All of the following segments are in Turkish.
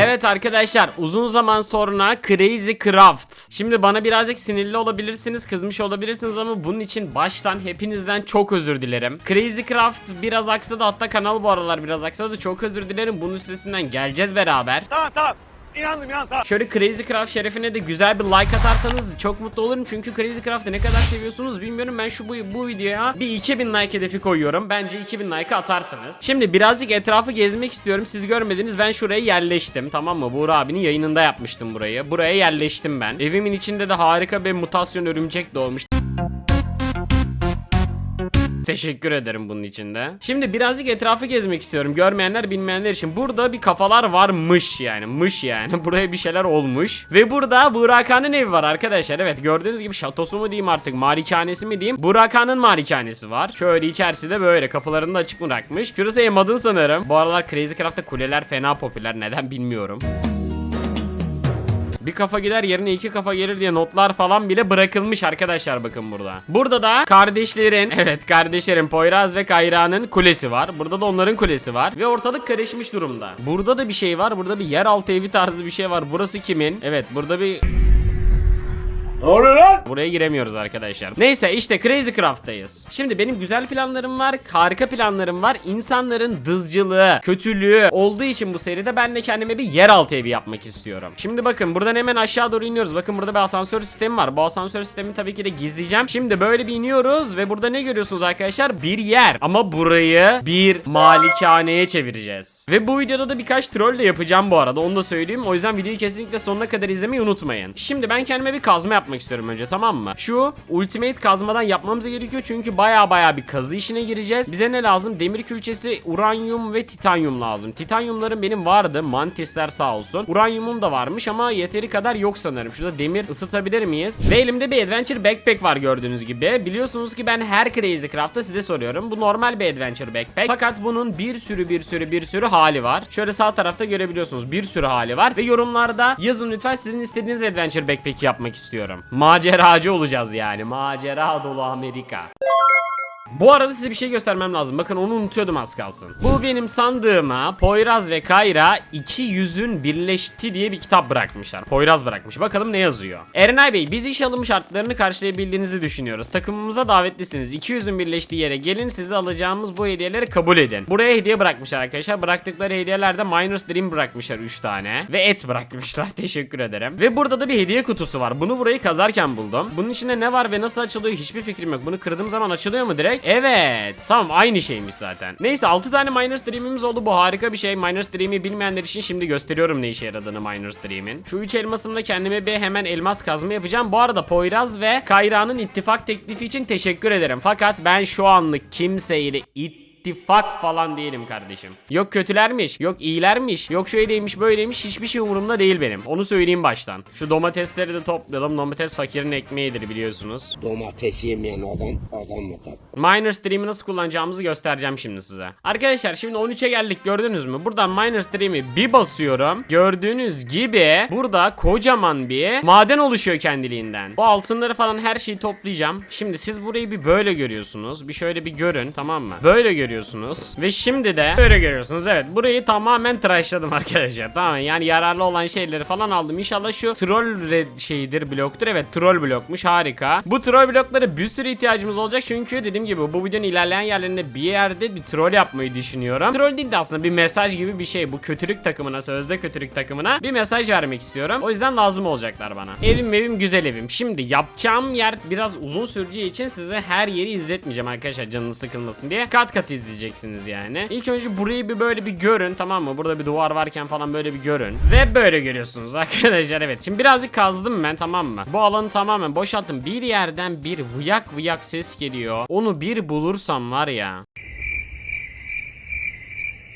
Evet arkadaşlar uzun zaman sonra Crazy Craft. Şimdi bana birazcık sinirli olabilirsiniz, kızmış olabilirsiniz ama bunun için baştan hepinizden çok özür dilerim. Crazy Craft biraz aksadı hatta kanal bu aralar biraz aksadı çok özür dilerim. Bunun üstesinden geleceğiz beraber. Tamam tamam. İnandım tamam. Şöyle Crazy Craft şerefine de güzel bir like atarsanız çok mutlu olurum. Çünkü Crazy Craft'ı ne kadar seviyorsunuz bilmiyorum. Ben şu bu, bu videoya bir 2000 like hedefi koyuyorum. Bence 2000 like atarsınız. Şimdi birazcık etrafı gezmek istiyorum. Siz görmediniz ben şuraya yerleştim. Tamam mı? Buğra abinin yayınında yapmıştım burayı. Buraya yerleştim ben. Evimin içinde de harika bir mutasyon örümcek doğmuş. Teşekkür ederim bunun içinde. Şimdi birazcık etrafı gezmek istiyorum. Görmeyenler bilmeyenler için. Burada bir kafalar varmış yani. Mış yani. Buraya bir şeyler olmuş. Ve burada Burakhan'ın evi var arkadaşlar. Evet gördüğünüz gibi şatosu mu diyeyim artık. Malikanesi mi diyeyim. Burakhan'ın malikanesi var. Şöyle içerisi de böyle. Kapılarını da açık bırakmış. Şurası Emad'ın sanırım. Bu aralar Crazy Craft'ta kuleler fena popüler. Neden bilmiyorum. Bir kafa gider yerine iki kafa gelir diye notlar falan bile bırakılmış arkadaşlar bakın burada. Burada da kardeşlerin evet kardeşlerin Poyraz ve Kayra'nın kulesi var. Burada da onların kulesi var. Ve ortalık karışmış durumda. Burada da bir şey var. Burada bir yeraltı evi tarzı bir şey var. Burası kimin? Evet burada bir Ne lan? Buraya giremiyoruz arkadaşlar. Neyse işte Crazy Craft'tayız. Şimdi benim güzel planlarım var, harika planlarım var. İnsanların dızcılığı, kötülüğü olduğu için bu seride ben de kendime bir yeraltı evi yapmak istiyorum. Şimdi bakın buradan hemen aşağı doğru iniyoruz. Bakın burada bir asansör sistemi var. Bu asansör sistemini tabii ki de gizleyeceğim. Şimdi böyle bir iniyoruz ve burada ne görüyorsunuz arkadaşlar? Bir yer. Ama burayı bir malikaneye çevireceğiz. Ve bu videoda da birkaç troll de yapacağım bu arada. Onu da söyleyeyim. O yüzden videoyu kesinlikle sonuna kadar izlemeyi unutmayın. Şimdi ben kendime bir kazma yapmak istiyorum önce tamam mı? Şu ultimate kazmadan yapmamız gerekiyor çünkü baya baya bir kazı işine gireceğiz. Bize ne lazım? Demir külçesi, uranyum ve titanyum lazım. Titanyumlarım benim vardı. Mantisler sağ olsun. Uranyumum da varmış ama yeteri kadar yok sanırım. Şurada demir ısıtabilir miyiz? Ve elimde bir adventure backpack var gördüğünüz gibi. Biliyorsunuz ki ben her Crazy Craft'ta size soruyorum. Bu normal bir adventure backpack. Fakat bunun bir sürü bir sürü bir sürü hali var. Şöyle sağ tarafta görebiliyorsunuz. Bir sürü hali var. Ve yorumlarda yazın lütfen sizin istediğiniz adventure backpack'i yapmak istiyorum. Maceracı olacağız yani. Macera dolu Amerika. Bu arada size bir şey göstermem lazım. Bakın onu unutuyordum az kalsın. Bu benim sandığıma Poyraz ve Kayra iki yüzün birleşti diye bir kitap bırakmışlar. Poyraz bırakmış. Bakalım ne yazıyor. Erenay Bey biz iş alım şartlarını karşılayabildiğinizi düşünüyoruz. Takımımıza davetlisiniz. İki yüzün birleştiği yere gelin size alacağımız bu hediyeleri kabul edin. Buraya hediye bırakmışlar arkadaşlar. Bıraktıkları hediyelerde Miners Dream bırakmışlar 3 tane. Ve et bırakmışlar. Teşekkür ederim. Ve burada da bir hediye kutusu var. Bunu burayı kazarken buldum. Bunun içinde ne var ve nasıl açılıyor hiçbir fikrim yok. Bunu kırdığım zaman açılıyor mu direkt? Evet. Tamam aynı şeymiş zaten. Neyse 6 tane Miners Dream'imiz oldu. Bu harika bir şey. Miners Dream'i bilmeyenler için şimdi gösteriyorum ne işe yaradığını Miners Dream'in. Şu 3 elmasımla kendime bir hemen elmas kazma yapacağım. Bu arada Poyraz ve Kayra'nın ittifak teklifi için teşekkür ederim. Fakat ben şu anlık kimseyle it ittifak falan değilim kardeşim. Yok kötülermiş, yok iyilermiş, yok şöyleymiş böyleymiş hiçbir şey umurumda değil benim. Onu söyleyeyim baştan. Şu domatesleri de toplayalım. Domates fakirin ekmeğidir biliyorsunuz. Domates yemeyen adam adam mı tabii? Miners Dream'i nasıl kullanacağımızı göstereceğim şimdi size. Arkadaşlar şimdi 13'e geldik gördünüz mü? Buradan Miners Dream'i bir basıyorum. Gördüğünüz gibi burada kocaman bir maden oluşuyor kendiliğinden. Bu altınları falan her şeyi toplayacağım. Şimdi siz burayı bir böyle görüyorsunuz. Bir şöyle bir görün tamam mı? Böyle görüyorsunuz. Ve şimdi de böyle görüyorsunuz. Evet burayı tamamen tıraşladım arkadaşlar. Tamam yani yararlı olan şeyleri falan aldım. İnşallah şu troll şeyidir bloktur. Evet troll blokmuş harika. Bu troll blokları bir sürü ihtiyacımız olacak. Çünkü dediğim gibi bu videonun ilerleyen yerlerinde bir yerde bir troll yapmayı düşünüyorum. Troll değil de aslında bir mesaj gibi bir şey. Bu kötülük takımına sözde kötülük takımına bir mesaj vermek istiyorum. O yüzden lazım olacaklar bana. Evim evim güzel evim. Şimdi yapacağım yer biraz uzun süreceği için size her yeri izletmeyeceğim arkadaşlar canınız sıkılmasın diye. Kat kat izleyeceksiniz yani. İlk önce burayı bir böyle bir görün tamam mı? Burada bir duvar varken falan böyle bir görün. Ve böyle görüyorsunuz arkadaşlar evet. Şimdi birazcık kazdım ben tamam mı? Bu alanı tamamen boşalttım. Bir yerden bir vıyak vıyak ses geliyor. Onu bir bulursam var ya.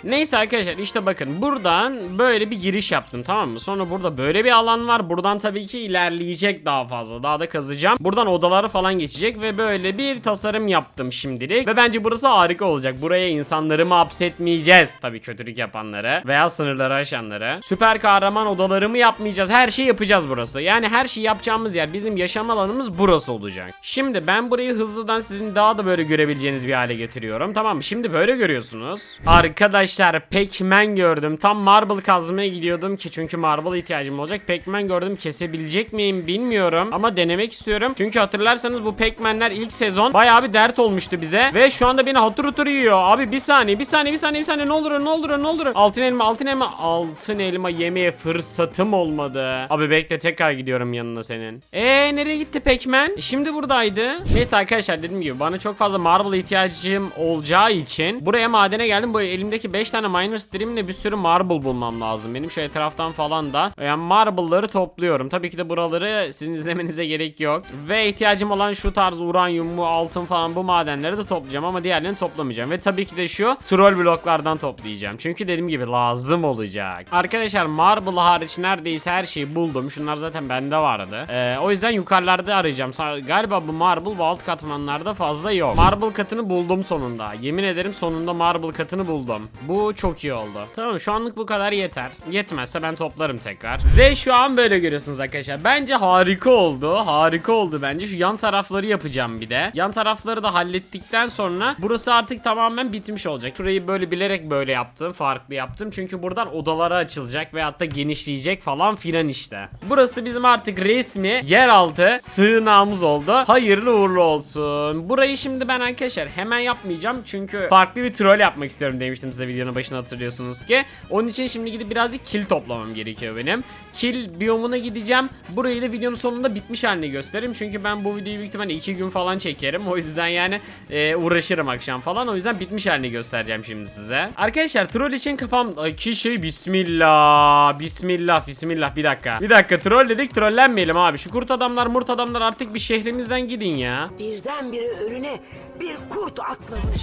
Neyse arkadaşlar işte bakın buradan böyle bir giriş yaptım tamam mı? Sonra burada böyle bir alan var. Buradan tabii ki ilerleyecek daha fazla. Daha da kazacağım. Buradan odaları falan geçecek ve böyle bir tasarım yaptım şimdilik. Ve bence burası harika olacak. Buraya insanları mı hapsetmeyeceğiz? Tabii kötülük yapanları veya sınırları aşanları. Süper kahraman odaları mı yapmayacağız? Her şeyi yapacağız burası. Yani her şeyi yapacağımız yer bizim yaşam alanımız burası olacak. Şimdi ben burayı hızlıdan sizin daha da böyle görebileceğiniz bir hale getiriyorum. Tamam mı? Şimdi böyle görüyorsunuz. Arkadaşlar Arkadaşlar Pac-Man gördüm. Tam marble kazmaya gidiyordum ki çünkü marble ihtiyacım olacak. Pac-Man gördüm. Kesebilecek miyim bilmiyorum ama denemek istiyorum. Çünkü hatırlarsanız bu Pac-Man'ler ilk sezon bayağı bir dert olmuştu bize ve şu anda beni hatır hutur yiyor. Abi bir saniye, bir saniye, bir saniye, bir saniye ne olur ne olur ne olur. Altın elma, altın elma, altın elma yemeye fırsatım olmadı. Abi bekle tekrar gidiyorum yanına senin. Eee nereye gitti Pac-Man? E, Şimdi buradaydı. Neyse arkadaşlar dediğim gibi bana çok fazla marble ihtiyacım olacağı için buraya madene geldim. Bu elimdeki 5 tane miner stream'le bir sürü marble bulmam lazım. Benim şu etraftan falan da yani marble'ları topluyorum. Tabii ki de buraları sizin izlemenize gerek yok. Ve ihtiyacım olan şu tarz uranyum mu altın falan bu madenleri de toplayacağım ama diğerlerini toplamayacağım. Ve tabii ki de şu troll bloklardan toplayacağım. Çünkü dediğim gibi lazım olacak. Arkadaşlar marble hariç neredeyse her şeyi buldum. Şunlar zaten bende vardı. Ee, o yüzden yukarılarda arayacağım. Galiba bu marble bu alt katmanlarda fazla yok. Marble katını buldum sonunda. Yemin ederim sonunda marble katını buldum. Bu çok iyi oldu. Tamam şu anlık bu kadar yeter. Yetmezse ben toplarım tekrar. Ve şu an böyle görüyorsunuz arkadaşlar. Bence harika oldu. Harika oldu bence. Şu yan tarafları yapacağım bir de. Yan tarafları da hallettikten sonra burası artık tamamen bitmiş olacak. Şurayı böyle bilerek böyle yaptım. Farklı yaptım. Çünkü buradan odalara açılacak ve hatta genişleyecek falan filan işte. Burası bizim artık resmi yeraltı sığınağımız oldu. Hayırlı uğurlu olsun. Burayı şimdi ben arkadaşlar hemen yapmayacağım. Çünkü farklı bir troll yapmak istiyorum demiştim size videonun başında hatırlıyorsunuz ki. Onun için şimdi gidip birazcık kill toplamam gerekiyor benim. Kill biyomuna gideceğim. Burayı da videonun sonunda bitmiş halini gösteririm. Çünkü ben bu videoyu büyük ihtimalle 2 gün falan çekerim. O yüzden yani e, uğraşırım akşam falan. O yüzden bitmiş halini göstereceğim şimdi size. Arkadaşlar troll için kafamdaki şey bismillah. Bismillah bismillah bir dakika. Bir dakika troll dedik trollenmeyelim abi. Şu kurt adamlar murt adamlar artık bir şehrimizden gidin ya. Birdenbire önüne bir kurt atlamış.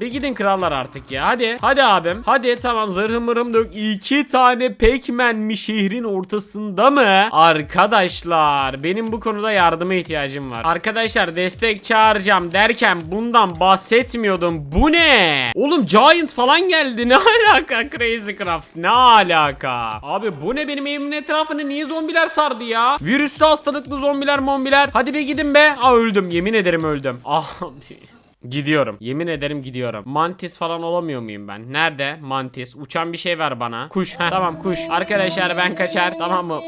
Bir gidin krallar artık ya. Hadi. Hadi abim. Hadi tamam zırhım mırhım dök. İki tane pekmen mi şehrin ortasında mı? Arkadaşlar benim bu konuda yardıma ihtiyacım var. Arkadaşlar destek çağıracağım derken bundan bahsetmiyordum. Bu ne? Oğlum Giant falan geldi. Ne alaka Crazy Craft? Ne alaka? Abi bu ne benim evimin etrafını niye zombiler sardı ya? Virüslü hastalıklı zombiler mombiler. Hadi bir gidin be. Aa öldüm. Yemin ederim öldüm. Ah Gidiyorum. Yemin ederim gidiyorum. Mantis falan olamıyor muyum ben? Nerede? Mantis. Uçan bir şey ver bana. Kuş. Tamam kuş. Arkadaşlar ben kaçar. Tamam mı?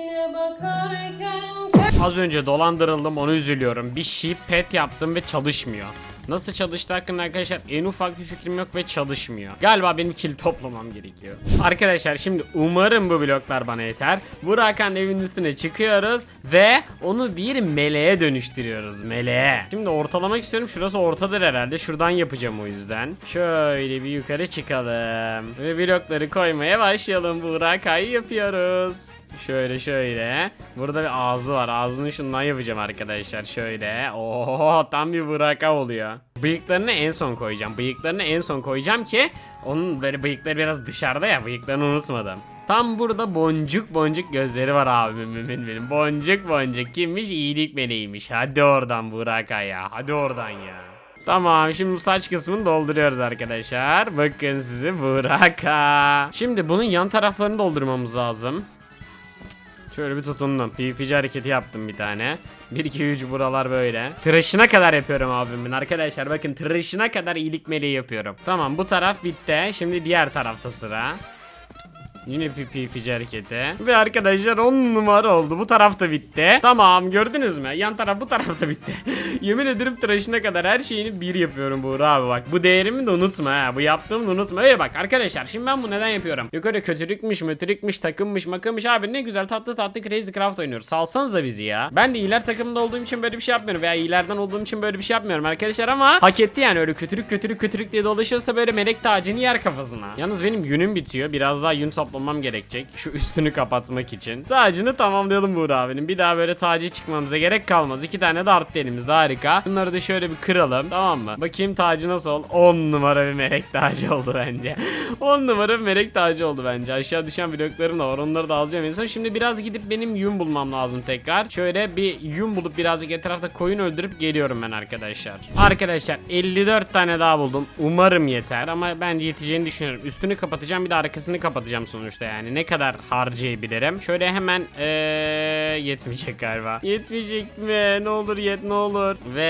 Az önce dolandırıldım onu üzülüyorum. Bir sheep pet yaptım ve çalışmıyor. Nasıl çalıştığı hakkında arkadaşlar en ufak bir fikrim yok ve çalışmıyor. Galiba benim kill toplamam gerekiyor. Arkadaşlar şimdi umarım bu bloklar bana yeter. Burak'ın evin üstüne çıkıyoruz ve onu bir meleğe dönüştürüyoruz. Meleğe. Şimdi ortalamak istiyorum. Şurası ortadır herhalde. Şuradan yapacağım o yüzden. Şöyle bir yukarı çıkalım. Ve blokları koymaya başlayalım. Burak'ı yapıyoruz. Şöyle şöyle. Burada bir ağzı var. Ağzını şundan yapacağım arkadaşlar. Şöyle. Oo tam bir buraka oluyor. Bıyıklarını en son koyacağım. Bıyıklarını en son koyacağım ki onun böyle bıyıkları biraz dışarıda ya. Bıyıklarını unutmadım. Tam burada boncuk boncuk gözleri var abimin benim, benim. Boncuk boncuk kimmiş? İyilik meleğiymiş. Hadi oradan Buraka ya. Hadi oradan ya. Tamam şimdi saç kısmını dolduruyoruz arkadaşlar. Bakın sizi Buraka. Şimdi bunun yan taraflarını doldurmamız lazım. Şöyle bir tutundum. PvP'ci hareketi yaptım bir tane. 1 2 3 buralar böyle. Tıraşına kadar yapıyorum abimin arkadaşlar. Bakın tıraşına kadar iyilik meleği yapıyorum. Tamam bu taraf bitti. Şimdi diğer tarafta sıra. Yine bir PvP'ci hareketi. Ve arkadaşlar 10 numara oldu. Bu taraf da bitti. Tamam gördünüz mü? Yan taraf bu taraf da bitti. Yemin ederim tıraşına kadar her şeyini bir yapıyorum Buğra abi bak. Bu değerimi de unutma ha. Bu yaptığımı da unutma. Öyle bak arkadaşlar şimdi ben bu neden yapıyorum? Yukarı kötülükmüş, mötürükmüş, takımmış, makımmış abi ne güzel tatlı tatlı Crazy Craft oynuyoruz. Salsanıza bizi ya. Ben de iyiler takımında olduğum için böyle bir şey yapmıyorum. Veya iyilerden olduğum için böyle bir şey yapmıyorum arkadaşlar ama hak etti yani öyle kötülük kötülük kötülük diye dolaşırsa böyle melek tacını yer kafasına. Yalnız benim yünüm bitiyor. Biraz daha yün toplamam gerekecek. Şu üstünü kapatmak için. Tacını tamamlayalım Buğra abinin. Bir daha böyle tacı çıkmamıza gerek kalmaz. İki tane de arttı elimizde harika. Bunları da şöyle bir kıralım. Tamam mı? Bakayım tacı nasıl oldu? 10 numara bir melek tacı oldu bence. 10 numara bir melek tacı oldu bence. Aşağı düşen bloklarım da var. Onları da alacağım en son. Şimdi biraz gidip benim yün bulmam lazım tekrar. Şöyle bir yün bulup birazcık etrafta koyun öldürüp geliyorum ben arkadaşlar. Arkadaşlar 54 tane daha buldum. Umarım yeter ama bence yeteceğini düşünüyorum. Üstünü kapatacağım bir de arkasını kapatacağım sonuçta. Sonuçta yani. Ne kadar harcayabilirim? Şöyle hemen ee, yetmeyecek galiba. Yetmeyecek mi? Ne olur yet ne olur. Ve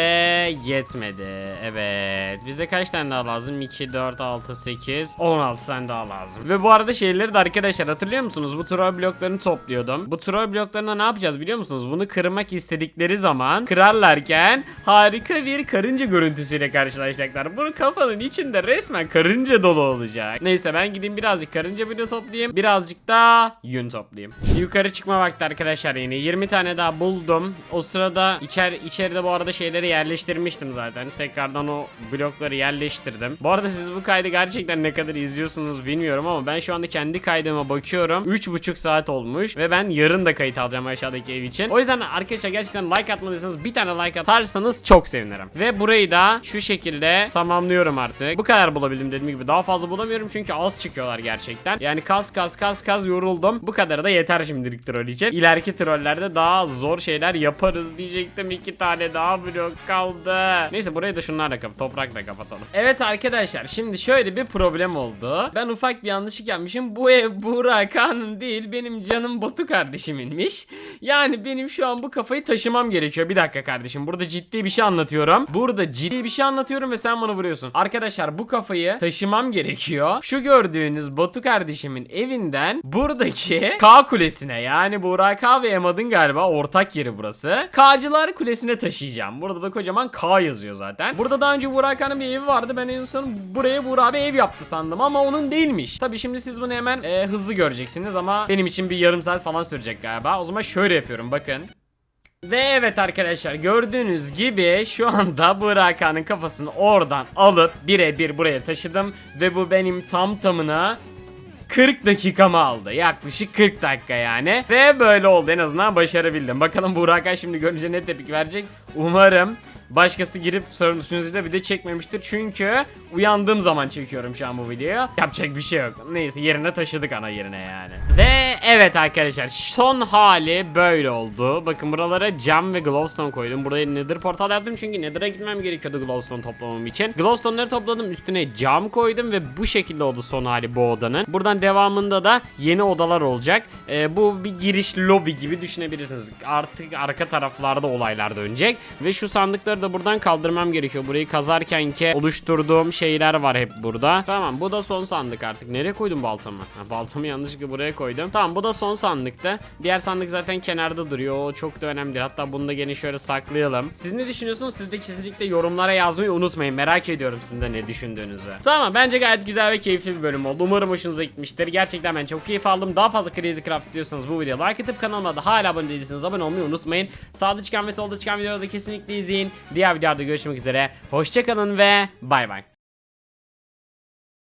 yetmedi. Evet. Bize kaç tane daha lazım? 2, 4, 6, 8, 16 tane daha lazım. Ve bu arada şeyleri de arkadaşlar hatırlıyor musunuz? Bu troll bloklarını topluyordum. Bu troll bloklarına ne yapacağız biliyor musunuz? Bunu kırmak istedikleri zaman kırarlarken harika bir karınca görüntüsüyle karşılaşacaklar. Bunu kafanın içinde resmen karınca dolu olacak. Neyse ben gideyim birazcık karınca video toplayayım. Birazcık da yün toplayayım. Yukarı çıkma vakti arkadaşlar yine. 20 tane daha buldum. O sırada içer içeride bu arada şeyleri yerleştirmiştim zaten. Tekrardan o blokları yerleştirdim. Bu arada siz bu kaydı gerçekten ne kadar izliyorsunuz bilmiyorum ama ben şu anda kendi kaydıma bakıyorum. 3,5 saat olmuş ve ben yarın da kayıt alacağım aşağıdaki ev için. O yüzden arkadaşlar gerçekten like atmalıysanız bir tane like atarsanız çok sevinirim. Ve burayı da şu şekilde tamamlıyorum artık. Bu kadar bulabildim dediğim gibi. Daha fazla bulamıyorum çünkü az çıkıyorlar gerçekten. Yani kas kas kas kas yoruldum. Bu kadarı da yeter şimdilik troll için. İleriki trollerde daha zor şeyler yaparız diyecektim. iki tane daha blok kaldı. Neyse burayı da şunlarla kap toprakla kapatalım. Evet arkadaşlar şimdi şöyle bir problem oldu. Ben ufak bir yanlışlık yapmışım. Bu ev Burak değil benim canım Batu kardeşiminmiş. Yani benim şu an bu kafayı taşımam gerekiyor. Bir dakika kardeşim burada ciddi bir şey anlatıyorum. Burada ciddi bir şey anlatıyorum ve sen bana vuruyorsun. Arkadaşlar bu kafayı taşımam gerekiyor. Şu gördüğünüz Batu kardeşimin evinden buradaki K kulesine yani Burak K ve Emad'ın galiba ortak yeri burası. K'cılar kulesine taşıyacağım. Burada da kocaman K yazıyor zaten. Burada daha önce Burak K'nın bir evi vardı. Ben en son buraya Burak abi ev yaptı sandım ama onun değilmiş. Tabi şimdi siz bunu hemen e, hızlı göreceksiniz ama benim için bir yarım saat falan sürecek galiba. O zaman şöyle yapıyorum bakın. Ve evet arkadaşlar gördüğünüz gibi şu anda Burak Han'ın kafasını oradan alıp birebir buraya taşıdım. Ve bu benim tam tamına 40 dakikamı aldı. Yaklaşık 40 dakika yani. Ve böyle oldu en azından başarabildim. Bakalım Burak Han şimdi görünce ne tepki verecek. Umarım başkası girip sorun üstünüzde video çekmemiştir. Çünkü uyandığım zaman çekiyorum şu an bu videoyu. Yapacak bir şey yok. Neyse yerine taşıdık ana yerine yani. Ve evet arkadaşlar son hali böyle oldu. Bakın buralara cam ve glowstone koydum. Buraya nether portal yaptım çünkü nether'a gitmem gerekiyordu glowstone toplamam için. Glowstone'ları topladım üstüne cam koydum ve bu şekilde oldu son hali bu odanın. Buradan devamında da yeni odalar olacak. Ee, bu bir giriş lobi gibi düşünebilirsiniz. Artık arka taraflarda olaylar dönecek. Ve şu sandıkları da buradan kaldırmam gerekiyor. Burayı kazarken ki oluşturduğum şeyler var hep burada. Tamam bu da son sandık artık. Nereye koydum baltamı? Ha, baltamı yanlışlıkla buraya koydum. Tamam bu da son sandıktı. Diğer sandık zaten kenarda duruyor. O çok da önemli. Hatta bunu da gene şöyle saklayalım. Siz ne düşünüyorsunuz? Siz de kesinlikle yorumlara yazmayı unutmayın. Merak ediyorum sizin de ne düşündüğünüzü. Tamam bence gayet güzel ve keyifli bir bölüm oldu. Umarım hoşunuza gitmiştir. Gerçekten ben çok keyif aldım. Daha fazla Crazy Craft istiyorsanız bu videoya like atıp kanalıma da hala abone değilseniz abone olmayı unutmayın. Sağda çıkan ve solda çıkan videoları da kesinlikle izleyin. Diğer videolarda görüşmek üzere. Hoşçakalın ve bay bay.